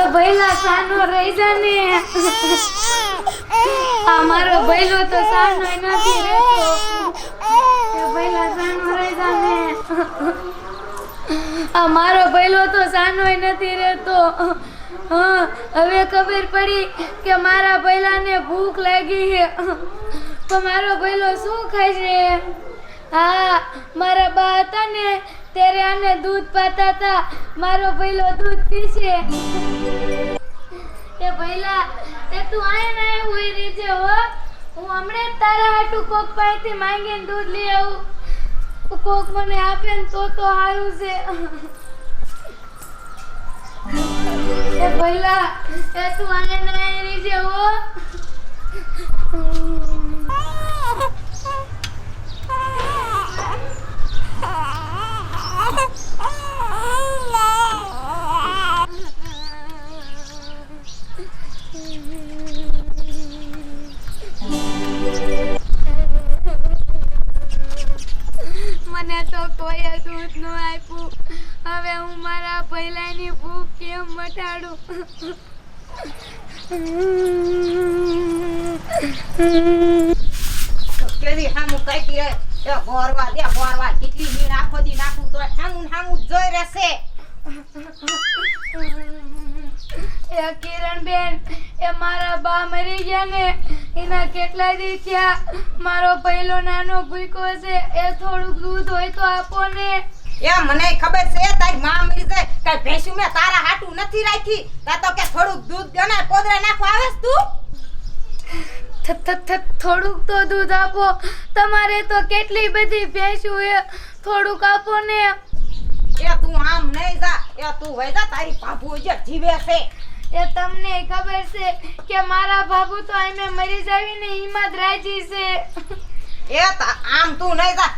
એ ભૈલા સાનો રહી જા ને આ મારો ભઈલો તો સાનો નથી રહેતો. એ ભૈલા સાનો રહી જા ને આ મારો ભઈલો તો સાનો નથી રહેતો. હવે ખબર પડી કે મારા ભૈલાને ભૂખ લાગી છે. તો મારો ભૈલો શું ખાય છે હા, મારા બા હતા ને ત્યારે આને દૂધ પાતા હતા મારો ભઈલો દૂધ પીશે. એ ભઈલા, એ તું આય ના એવું રીજે હો. હું હમણાં તારા હાટુ કોક પાસેથી માંગીને દૂધ લઈ આવું. કોક મને આપે ને તો તો સારું છે. એ ભઈલા, એ તું આય ના રીજે હો. મને તો કોઈ દૂધ ન આપ્યું. હવે હું મારા પહેલાની ભૂખ કેમ મટાડું? કેવી હામું કાઢી હે? એ ગોરવા દે ગોરવા કેટલી દી નાખો દી નાખું તો હામું હામું જોઈ રહેશે. એ કિરણબેન એ મારા બા મરી ગયા ને એના કેટલા દી થયા. મારો પહેલો નાનો ભૂકો છે એ થોડુંક દૂધ હોય તો આપો ને. એ મને ખબર છે તારી માં મરી જાય. કઈ ભેંસું મેં તારા હાટું નથી રાખી. તા તો કે થોડુંક દૂધ ગણે કોદરા નાખવા આવેસ તું. થોડુંક તો દૂધ આપો. તમારે તો કેટલી બધી ભેંસું એ થોડુંક આપો ને. એ તું આમ નહીં જા. એ તું વૈદા જા તારી પાપુ જે જીવે છે. એ તમને ખબર છે કે મારા બાબુ તો અમે મરી જાવીને હિંમત રાજી છે. એ આમ તું નહીં જા.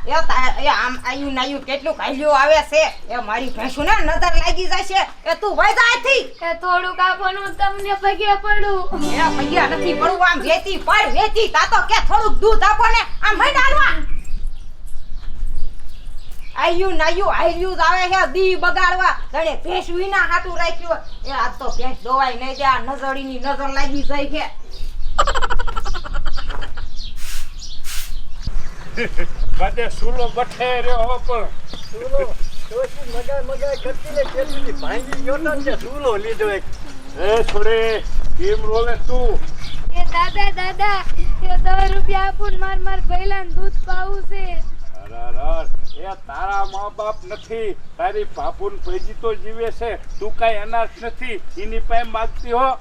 એ આમ આયુ નાયુ કેટલું કાલ્યું આવે છે. એ મારી ભેંસું ને નજર લાગી જશે. એ તું વઈ જા આથી એ થોડુંક આપવાનું તમને પગે પડું. એ ભગ્યા નથી પડું આમ વેચી પડ વેચી તા તો કે થોડુંક દૂધ આપો ને. આમ મહિને હાલવા. આયુ નાયુ આયુ આવે છે દી બગાડવા. તને ભેંસ વિના હાટું રાખ્યું એ આજ તો ભેંસ દવાઈ નહીં દે આ નજડીની નજર લાગી જાય છે. બધે સુલો બઠે રહ્યો પણ. સુલો ડોશી મગાઈ મગાઈ કરતી ને કેટલી ભાંગી ગયો ને તે લીધો એક. એ છોરે કેમ રોવે તું. એ દાદા દાદા એ દસ રૂપિયા આપું ને માર માર ભૈલાને દૂધ પાવું છે. એ તારા મા બાપ નથી. તારી બાપુન પૈજી તો જીવે છે. તું કાંઈ અનાથ નથી. એની પાસે માગતી હો.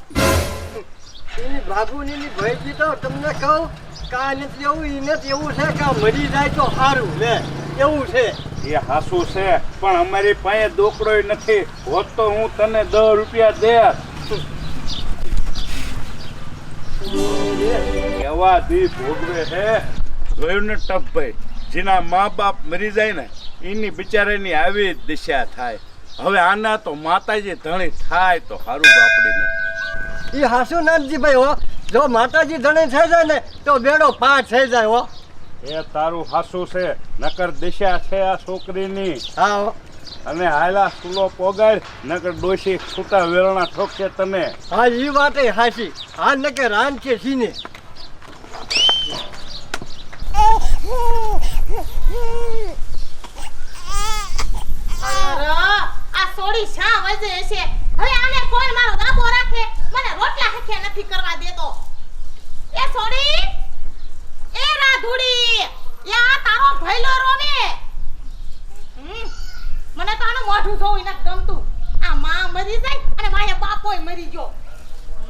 એની બાબુની એની ભાઈજી તો તમને કહું કા નથી એવું એ નથી એવું છે કે મરી જાય તો સારું લે. એવું છે. એ હાસુ છે પણ અમારી પાસે દોકડોય નથી. હોત તો હું તને દસ રૂપિયા દે કેવા દી ભોગવે છે જોયું ને ટપભાઈ જેના મા બાપ મરી જાય ને એની બિચારાની આવી દિશા થાય. હવે આના તો માતાજી ધણી થાય તો સારું બાપડીને. એ હાસુ નાથજીભાઈ હો જો માતાજી ધણી થઈ જાય ને તો બેડો પાર થઈ જાય હો. એ તારું હાસુ છે નકર દિશા છે આ છોકરીની. હા હો. અને હાલા સુલો પોગાડ નકર ડોશી છૂટા વેરણા ઠોકશે તને. હા એ વાતે હાસી હા નકર કે રાન છે સીને. અરે, આ સોડી શા વજે છે હવે આને કોણ મારો દાબો રાખે? મને રોટલા હખે નથી કરવા દેતો. એ સોડી એ રાધુડી, એ આ તારો ભઈલો રોને. મને તો આનું મોઢું જોવું એને ગમતું. આ માં મરી જાય અને માયા બાપોય મરી ગયો.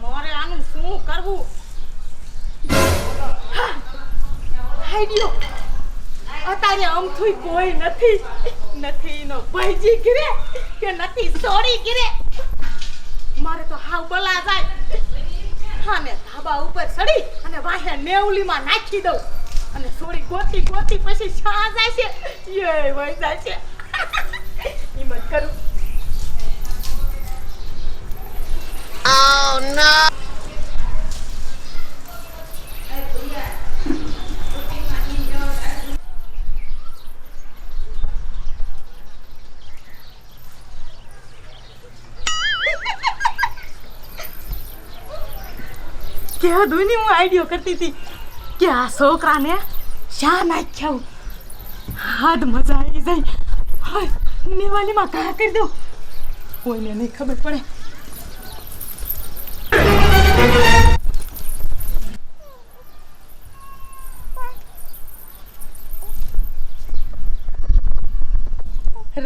મારે આનું શું કરવું? અત્યારે અમથું કોઈ નથી નથી નો ભાઈજી ગીરે કે નથી સોરી ગીરે મારે તો હાવ બલા જાય. અને ધાબા ઉપર ચડી અને વાહે નેવલીમાં નાખી દઉં. અને સોરી ગોતી ગોતી પછી શા જાય છે એ વઈ જાય છે હિંમત કરું કે દુની હું આઈડિયો કરતી હતી કે આ છોકરાને શા નાખ્યા હાદ મજા આવી જાય. હાય, નિવાલીમાં કા કરી દઉં. કોઈને નહીં ખબર પડે.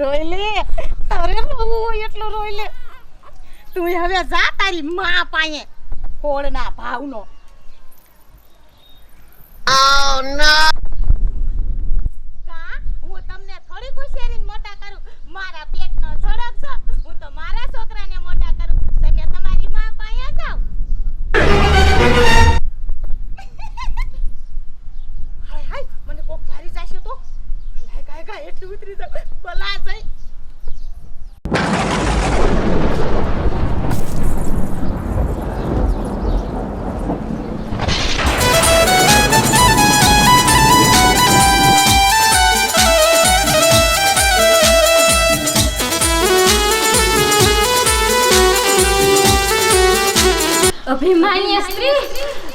રોયલે, તારે રોવું એટલું રોયલે. તું હવે જા તારી મા પાસે. કોળના ભાવનો કા હું તમને થોડી ખુશિયારીને મોટા કરું. મારા પેટનો થોડોક છો. હું તો મારા છોકરાને મોટા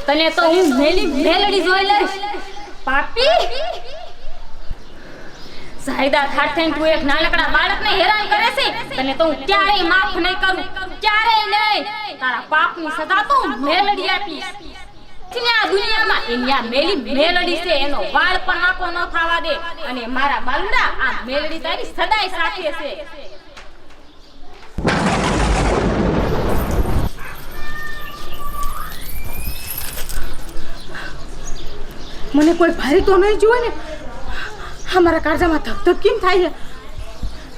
તને તો હું મેલી મેલડી જોઈ લઈશ. પાપી! સાયદા થાટ થઈને તું એક નાનકડા બાળકને હેરાન કરે છે. તને તો હું ક્યારેય માફ નહીં કરું. ક્યારેય નહીં. તારા પાપની સજા તો મેલડી આપીશ. આ દુનિયામાં એની મેલી મેલડી છે. એનો વાળ પણ આખો ન થવા દે. અને મારા બાલુડા આ મેલડી તારી સદાય સાથે છે. મને કોઈ ભારી તો નહીં જુએ ને? અમારા મારા કાળજામાં ધક ધક કેમ થાય છે?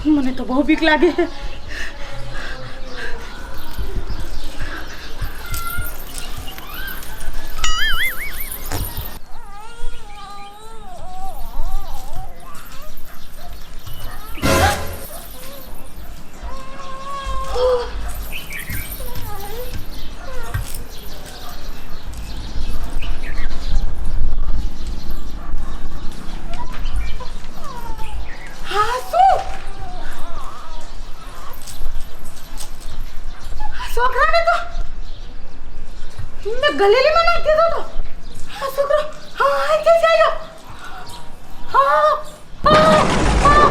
મને તો બહુ બીક લાગે છે. હા શું આ છોકરાને તો! ગલેલીમાં નાખી દીધો તો આ છોકરો હા આ ક્યાંથી આવ્યો હા હા હા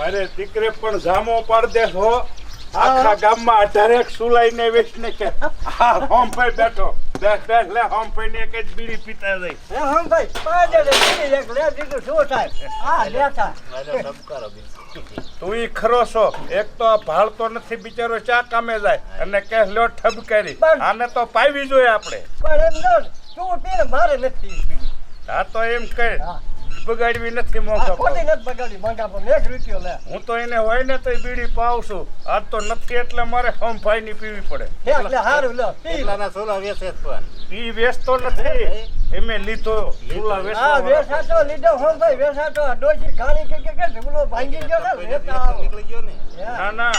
મારે દીકરે પણ જામો પાડ દે હો. આખા ગામમાં અઢારેક સુલાઈને વેચને કે હા હોમ ભાઈ બેઠો. બેસ બેસ લે હોમ ભાઈ ને એક જ બીડી પીતા રહી. હે હમ ભાઈ પાંચ લે બીડી એક લે દીકરો શું થાય? હા લેતા તું ઈ ખરો છો. એક તો ભાળતો નથી બિચારો ચા કામે જાય અને કે લ્યો ઠબ કરી. આને તો પાવી જોઈએ આપણે. પણ એમ ન તું પીને મારે નથી હા આ તો એમ કહે. હા. બગાડવી નથી આ મોકો નથી બગાડી મંગા પણ એક રૂપિયો લે. હું તો એને હોય ને તો બીડી પાવ છું. આજ તો નથી એટલે મારે હમ ભાઈ ની પીવી પડે. એક લે હારું લે પી. લે. ઈ વેચતો નથી. એમે લીધો ફૂલા હા વેસાતો લીધો હમ ભાઈ વેસાતો. ડોસી ખાણી કે કે કે ઢગલો ભાંગી ગયો ને. ના ના.